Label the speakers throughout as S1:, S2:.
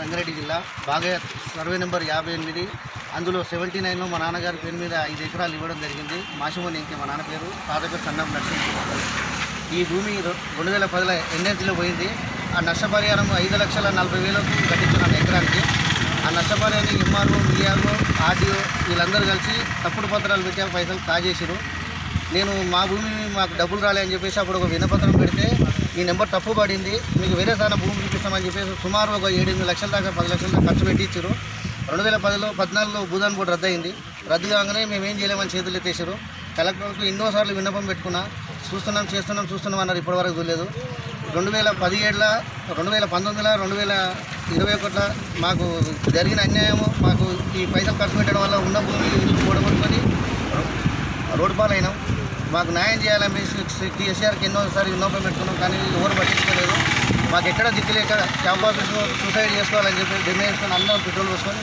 S1: రంగారెడ్డి జిల్లా. బాగా survey number యాభై ఎనిమిది. అందులో సెవెంటీ నైన్లో మా నాన్నగారి పేరు మీద ఐదు ఎకరాలు ఇవ్వడం జరిగింది. మాషమోని ఇంకే మా నాన్న పేరు. తాత పేరు సన్నం నరసింహ. ఈ భూమి రెండు వేల పదిలో ఎన్ఎన్సీలో పోయింది. ఆ నష్టపరిహారం ఐదు లక్షల నలభై వేలకు కట్టించున్నాను ఎకరానికి. ఆ నష్టపరిహారాన్ని ఎంఆర్ఓ విఆర్ఓ ఆర్డీఓ వీళ్ళందరూ కలిసి తప్పుడు పత్రాలు పెట్టి పైసలు కాజేసారు నేను మా భూమి మాకు డబ్బులు రాలే అని చెప్పేసి అప్పుడు ఒక వినపత్రం పెడితే ఈ నెంబర్ తప్పు పడింది. మీకు వేరే సార్ భూమి చూపిస్తామని చెప్పేసి సుమారు ఒక ఏడెనిమిది లక్షల దాకా పది లక్షల దాకా ఖర్చు పెట్టి ఇచ్చారు రెండు వేల పదిలో పద్నాలుగులో భూదాన్ బోర్డు రద్దయింది. రద్దు కాగానే మేము ఏం చేయలేమని చేతులు ఎత్తేసారు. కలెక్టర్కు ఎన్నోసార్లు విన్నపం పెట్టుకున్నా చూస్తున్నాం చేస్తున్నాం చూస్తున్నాం అన్నారు. ఇప్పటివరకు చూడలేదు. రెండు వేల పదిహేడుల రెండు వేల పంతొమ్మిదిలో రెండు వేల ఇరవై ఒకటిలో మాకు జరిగిన అన్యాయము మాకు ఈ పైసలు ఖర్చు పెట్టడం వల్ల ఉన్న భూమి కూడగొట్టుకొని రోడ్డు పాలైనాం. మాకు న్యాయం చేయాలని కేసీఆర్కి ఎన్నోసారి విన్నపం పెట్టుకున్నాం కానీ ఎవరు పట్టించుకోలేదు. మాకు ఎక్కడ దిక్కులేక క్యాంప్ ఆఫీస్లో సూసైడ్ చేసుకోవాలని చెప్పి డిమాండ్ చేసుకొని అందరం పెట్రోల్ పోసుకొని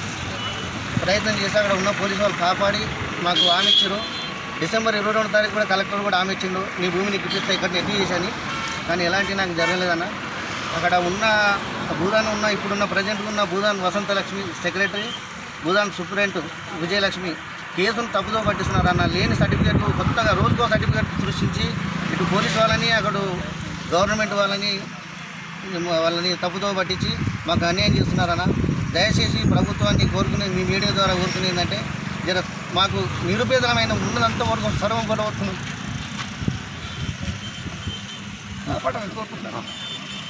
S1: ప్రయత్నం చేసి అక్కడ ఉన్న పోలీసు వాళ్ళు కాపాడి మాకు హామీ ఇచ్చారు. డిసెంబర్ ఇరవై రెండు తారీఖు కూడా కలెక్టర్ కూడా హామీ ఇచ్చిండు. నీ భూమిని నీకు ఇప్పిస్తే ఇక్కడ ఎత్తి చేశాను. కానీ ఎలాంటి నాకు జరగలేదన్న అక్కడ ఉన్న భూదాన్ ఉన్న ఇప్పుడున్న ప్రజెంట్ ఉన్న భూదాన్ వసంత లక్ష్మి సెక్రటరీ భూదాన్ సూపరింట్ విజయలక్ష్మి కేసును తప్పుదో పట్టిస్తున్నారన్న లేని సర్టిఫికేట్లు కొత్తగా రోజుకో సర్టిఫికేట్ సృష్టించి ఇటు పోలీస్ వాళ్ళని అక్కడ గవర్నమెంట్ వాళ్ళని వాళ్ళని తప్పుతో పట్టించి మాకు అన్యాయం చేస్తున్నారన్న దయచేసి ప్రభుత్వాన్ని కోరుకునే మీ మీడియా ద్వారా కోరుకునేది ఏంటంటే జర మాకు నిరుపేదలమైన ఉన్నదంతా వరకు సర్వం పడవస్తున్నాం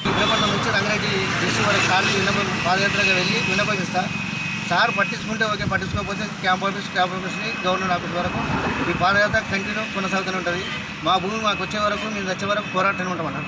S1: ఈ వినపడం నుంచి రంగారెడ్డి డిస్ట్రిక్ట్ వరకు కాళ్ళు వినపం పాదయాత్రగా వెళ్ళి వినపగిస్తా సార్ పట్టించుకుంటే ఓకే పట్టించుకోకపోతే క్యాంప్ ఆఫీస్ క్యాంప్ ఆఫీస్ని గవర్నమెంట్ ఆఫీస్ వరకు ఈ పాదయాత్ర కంటిన్యూ కొనసాగుతూనే ఉంటుంది. మా భూమి మాకు వచ్చే వరకు మేము వచ్చే వరకు పోరాటం ఉంటామన్నారు